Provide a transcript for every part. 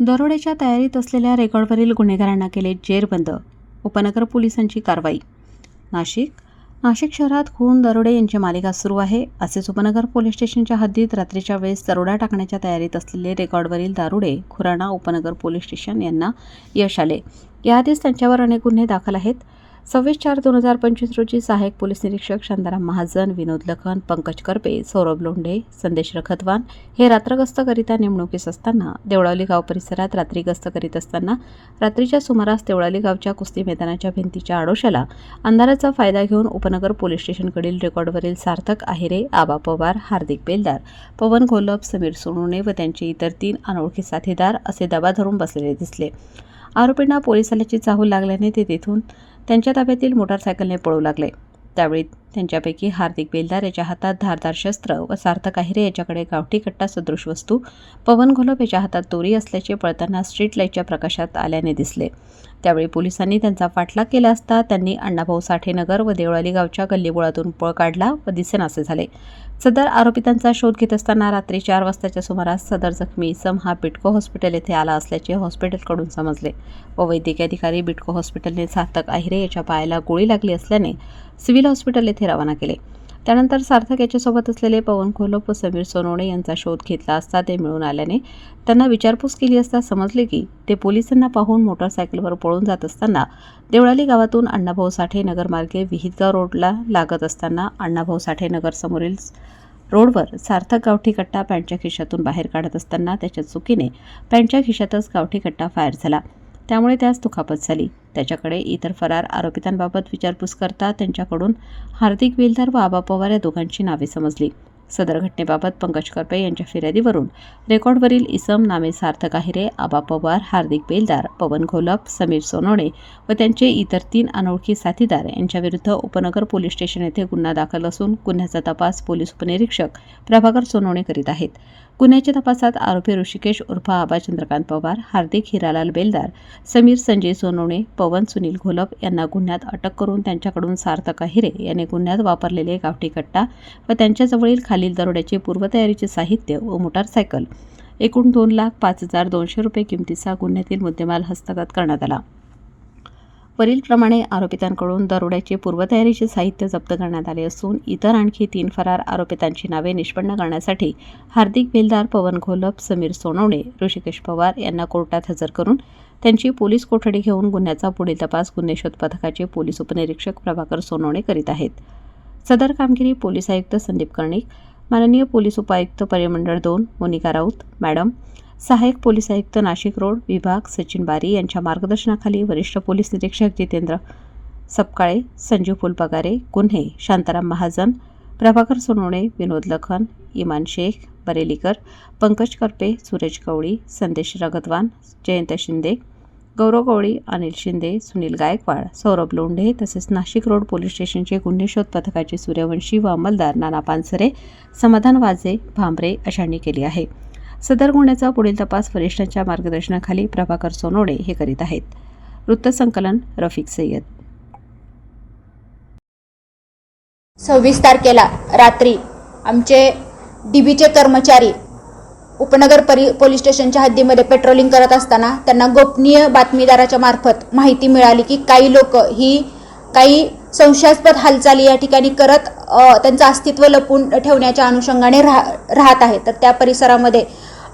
दरोड्याच्या तयारीत असलेल्या रेकॉर्डवरील गुन्हेगारांना केले जेरबंद. उपनगर पोलिसांची कारवाई. नाशिक नाशिक शहरात खून दरोडे यांची मालिका सुरू आहे. असेच उपनगर पोलीस स्टेशनच्या हद्दीत रात्रीच्या वेळेस दरोडा टाकण्याच्या तयारीत असलेले रेकॉर्डवरील दारुडे खुराणा उपनगर पोलीस स्टेशन यांना यश आले. याआधीच त्यांच्यावर अनेक गुन्हे दाखल आहेत. सव्वीस चार दोन हजार पंचवीस रोजी सहाय्यक पोलीस निरीक्षक शांताराम महाजन विनोद लखन पंकज करपे सौरभ लोंढे संदेश रखतवान हे रात्र गस्त नेमणुकीस असताना देवळावली गाव परिसरात रात्री गस्त करीत असताना रात्रीच्या सुमारास देवळाली गावच्या कुस्ती मैदानाच्या भिंतीच्या आडोशाला अंधाराचा फायदा घेऊन उपनगर पोलीस स्टेशनकडील रेकॉर्डवरील सार्थक आहिरे आबा पवार हार्दिक बेलदार पवन घोलप समीर सोनवणे व त्यांचे इतर तीन अनोळखी साथीदार असे दबा धरून बसलेले दिसले. आरोपींना पोलीस आल्याची चाहूल लागल्याने ते तेथून त्यांच्या ताब्यातील मोटारसायकलने पळू लागले. त्यावेळी त्यांच्यापैकी हार्दिक बेलदार याच्या हातात धारदार शस्त्र व सार्थक आहिरे याच्याकडे गावठी कट्टा सदृश वस्तू पवन घोलप याच्या हातात दोरी असल्याचे पळताना स्ट्रीट लाईटच्या प्रकाशात आल्याने दिसले. त्यावेळी पोलिसांनी त्यांचा पाठलाग केला असता त्यांनी अण्णाभाऊ साठेनगर व देवळाली गावच्या गल्लीबोळातून पळ काढला व दिसेनासे झाले. सदर आरोपितांचा शोध घेत असताना रात्री चार वाजताच्या सुमारास सदर जखमी इसम हा बिटको हॉस्पिटल येथे आला असल्याचे हॉस्पिटलकडून समजले व वैद्यकीय अधिकारी बिटको हॉस्पिटलने सार्थक आहिरे याच्या पायाला गोळी लागली असल्याने सिव्हिल हॉस्पिटल येथे रवाना केले. त्यानंतर सार्थक याच्यासोबत असलेले पवन खोलोप व समीर सोनवणे यांचा शोध घेतला असता ते मिळून आल्याने त्यांना विचारपूस केली असता समजले की ते पोलिसांना पाहून मोटारसायकलवर पळून जात असताना देवळाली गावातून अण्णाभाऊ साठे नगरमार्गे विहितगाव रोडला लागत असताना अण्णाभाऊ साठे नगरसमोरील रोडवर सार्थक गावठी कट्टा पॅन्टच्या खिशातून बाहेर काढत असताना त्याच्या चुकीने पॅन्टच्या खिशातच गावठी कट्टा फायर झाला. त्यामुळे त्यास दुखापत झाली. त्याच्याकडे इतर फरार आरोपितांबाबत विचारपूस करता त्यांच्याकडून हार्दिक वेलदार व आबा पवार या दोघांची नावे समजली. सदर घटनेबाबत पंकज करपे यांच्या फिर्यादीवरून. रेकॉर्डवरील इसम नामे सार्थक आहिरे आबा पवार हार्दिक बेलदार पवन घोलप समीर सोनवणे व त्यांचे इतर तीन अनोळखी साथीदार यांच्याविरुद्ध उपनगर पोलीस स्टेशन येथे गुन्हा दाखल असून गुन्ह्याचा तपास पोलीस उपनिरीक्षक प्रभाकर सोनवणे करीत आहेत. गुन्ह्याच्या तपासात आरोपी ऋषिकेश उर्फ आबा चंद्रकांत पवार हार्दिक हिरालाल बेलदार समीर संजय सोनवणे पवन सुनील घोलप यांना गुन्ह्यात अटक करून त्यांच्याकडून सार्थक अहिरे यांनी गुन्ह्यात वापरलेले गावठी कट्टा व त्यांच्याजवळील खाली खालील दरोड्याचे पूर्वतयारीचे साहित्य व मोटारसायकल. एकूण दोन लाख पाच हजार दोनशे रुपये किमतीचा गुन्ह्यातील मुद्देमाल हस्तगत करण्यात आला. वरीलप्रमाणे आरोपितांकडून दरोड्याचे पूर्वतयारीचे साहित्य जप्त करण्यात आले असून इतर आणखी तीन फरार आरोपितांची नावे निष्पन्न करण्यासाठी हार्दिक बेलदार पवन घोलप समीर सोनवणे ऋषिकेश पवार यांना कोर्टात हजर करून त्यांची पोलीस कोठडी घेऊन गुन्ह्याचा पुढील तपास गुन्हे शोध पथकाचे पोलीस उपनिरीक्षक प्रभाकर सोनवणे करीत आहेत. सदर कामगिरी पोलीस आयुक्त संदीप कर्णिक माननीय पोलीस उपायुक्त परिमंडळ दोन मोनिका राऊत. मॅडम सहाय्यक पोलीस आयुक्त नाशिक रोड विभाग सचिन बारी यांच्या मार्गदर्शनाखाली वरिष्ठ पोलीस निरीक्षक जितेंद्र सपकाळे संजीव फुलपगारे गुन्हे शांताराम महाजन प्रभाकर सोनवणे विनोद लखन इमान शेख बरेलीकर पंकज करपे सूरज कवळी संदेश रगतवान जयंत शिंदे गौरव गवळी अनिल शिंदे सुनील गायकवाड सौरभ लोंढे तसेच नाशिक रोड पोलीस स्टेशनचे गुन्हे शोध पथकाचे सूर्यवंशी व अंमलदार नाना पानसरे समाधान वाजे भांबरे अशांनी केली आहे. सदर गुन्ह्याचा पुढील तपास वरिष्ठांच्या मार्गदर्शनाखाली प्रभाकर सोनोडे हे करीत आहेत. वृत्तसंकलन रफिक सय्यद. सव्वीस तारखेला रात्री आमचे डीबीचे कर्मचारी उपनगर परि पोलीस स्टेशनच्या हद्दीमध्ये पेट्रोलिंग करत असताना त्यांना गोपनीय बातमीदाराच्या मार्फत माहिती मिळाली की काही लोक ही काही संशयास्पद हालचाली या ठिकाणी करत त्यांचं अस्तित्व लपून ठेवण्याच्या अनुषंगाने राह राहत आहे तर त्या परिसरामध्ये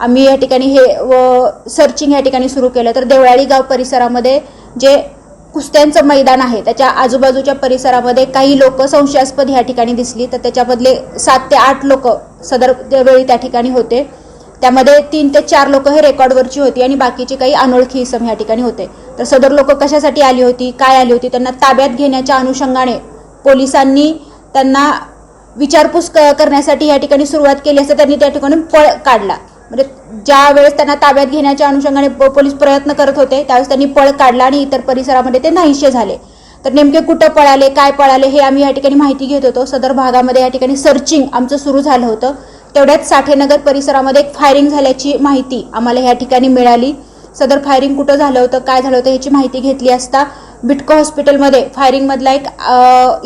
आम्ही या ठिकाणी हे व सर्चिंग या ठिकाणी सुरू केलं. तर देवळाळी गाव परिसरामध्ये जे कुस्त्यांचं मैदान आहे त्याच्या आजूबाजूच्या परिसरामध्ये काही लोक संशयास्पद या ठिकाणी दिसली. तर त्याच्यामधले सात ते आठ लोक सदर वेळी त्या ठिकाणी होते. त्यामध्ये तीन ते चार लोक हे रेकॉर्डवरची होती आणि बाकीचे काही अनोळखी इसम या ठिकाणी होते. तर सदर लोक कशासाठी आली होती काय आली होती त्यांना ताब्यात घेण्याच्या अनुषंगाने पोलिसांनी त्यांना विचारपूस क- करण्यासाठी या ठिकाणी सुरुवात केली असता त्यांनी त्या ठिकाणी पळ काढला. म्हणजे ज्या वेळेस त्यांना ताब्यात घेण्याच्या अनुषंगाने प- पोलीस प्रयत्न करत होते त्यावेळेस त्यांनी पळ काढला आणि इतर परिसरामध्ये ते नाहीसे झाले. तर नेमके कुठं पळाले काय पळाले हे आम्ही या ठिकाणी माहिती घेत होतो. सदर भागामध्ये या ठिकाणी सर्चिंग आमचं सुरू झालं होतं. तेवढ्यात साठेनगर परिसरामध्ये एक फायरिंग झाल्याची माहिती आम्हाला या ठिकाणी मिळाली. सदर फायरिंग कुठं झालं होतं काय झालं होतं ह्याची माहिती घेतली असता बिटको हॉस्पिटलमध्ये फायरिंगमधला एक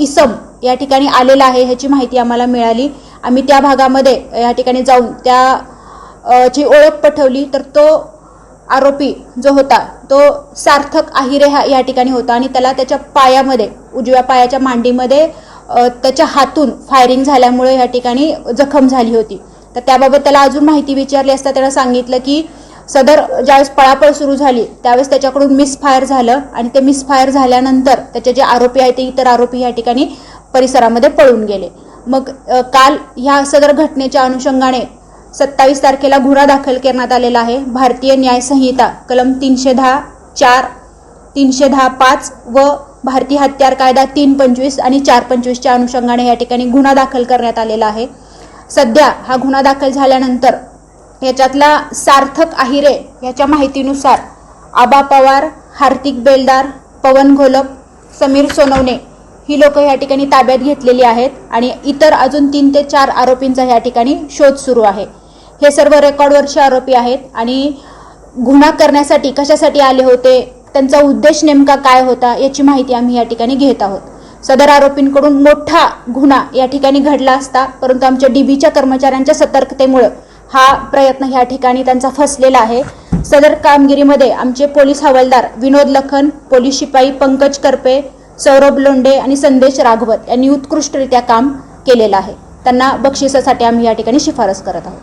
इसम या ठिकाणी आलेला आहे ह्याची माहिती आम्हाला मिळाली. आम्ही त्या भागामध्ये या ठिकाणी जाऊन त्या ची ओळख पटवली तर तो आरोपी जो होता तो सार्थक आहिरे हा या ठिकाणी होता आणि त्याला त्याच्या पायामध्ये उजव्या पायाच्या मांडीमध्ये त्याच्या हातून फायरिंग झाल्यामुळे या ठिकाणी जखम झाली होती. तर त्याबाबत त्याला अजून माहिती विचारली असता त्याला सांगितलं की सदर ज्यावेळेस पळापळ सुरू झाली त्यावेळेस त्याच्याकडून मिसफायर झालं आणि ते मिसफायर झाल्यानंतर त्याचे जे आरोपी आहेत ते इतर आरोपी या ठिकाणी परिसरामध्ये पळून गेले. मग काल ह्या सदर घटनेच्या अनुषंगाने सत्तावीस तारखेला गुन्हा दाखल करण्यात आलेला आहे. भारतीय न्याय संहिता कलम तीनशे दहा चार तीनशे दहा पाच व भारतीय हत्यार कायदा तीन पंचवीस आणि चार पंचवीसच्या अनुषंगाने या ठिकाणी गुन्हा दाखल करण्यात आलेला आहे. सध्या हा गुन्हा दाखल झाल्यानंतर याच्यातला सार्थक आहिरे याच्या माहितीनुसार आबा पवार हार्दिक बेलदार पवन घोलप समीर सोनवणे ही लोक या ठिकाणी ताब्यात घेतलेली आहेत आणि इतर अजून तीन ते चार आरोपींचा या ठिकाणी शोध सुरू आहे. हे सर्व रेकॉर्डवरचे आरोपी आहेत आणि गुन्हा करण्यासाठी कशासाठी आले होते त्यांचा उद्देश नेमका काय होता याची माहिती आम्ही या ठिकाणी घेत आहोत. सदर आरोपींकडून मोठा गुन्हा या ठिकाणी घडला असता परंतु आमच्या डीबीच्या कर्मचाऱ्यांच्या सतर्कतेमुळे हा प्रयत्न या ठिकाणी त्यांचा फसलेला आहे. सदर कामगिरीमध्ये आमचे पोलीस हवालदार विनोद लखन पोलीस शिपाई पंकज करपे सौरभ लोंडे आणि संदेश राघवत यांनी उत्कृष्टरित्या काम केलेलं आहे. त्यांना बक्षिसासाठी आम्ही या ठिकाणी शिफारस करत आहोत.